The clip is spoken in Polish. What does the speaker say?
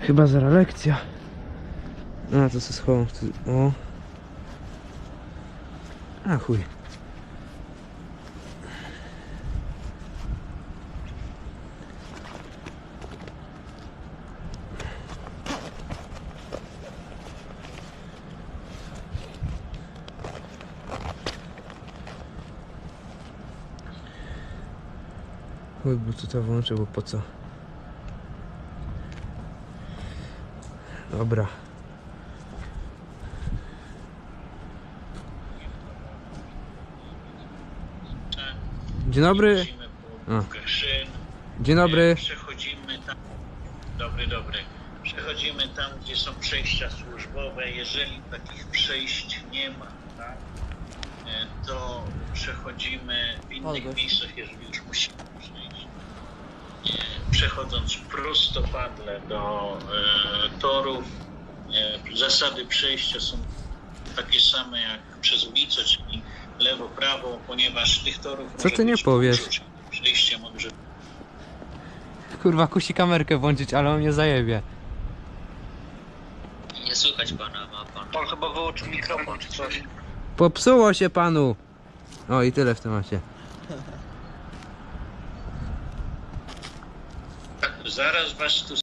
Chyba zaraz lekcja. A, to se schowam. ty- O. A chuj. Chuj, bo tutaj włączę, bo po co? Dobra. Dzień dobry. A. Dzień dobry. Przechodzimy tam. Dobry, dobry. Przechodzimy tam, gdzie są przejścia służbowe. Jeżeli takich przejść nie ma, tak, e, to przechodzimy w innych miejscach, jeżeli już musimy przejść. Przechodząc prostopadle do e, torów, e, zasady przejścia są takie same jak przez ulicę, czyli lewo, prawo, ponieważ tych torów Co ty nie powiesz? Przejście może Kurwa, kusi kamerkę włączyć, ale on nie zajebie. Nie słychać pana, ma pan. Pan chyba wyłączył mikrofon czy coś. Popsuło się panu. O i tyle w temacie. Zaraz was tu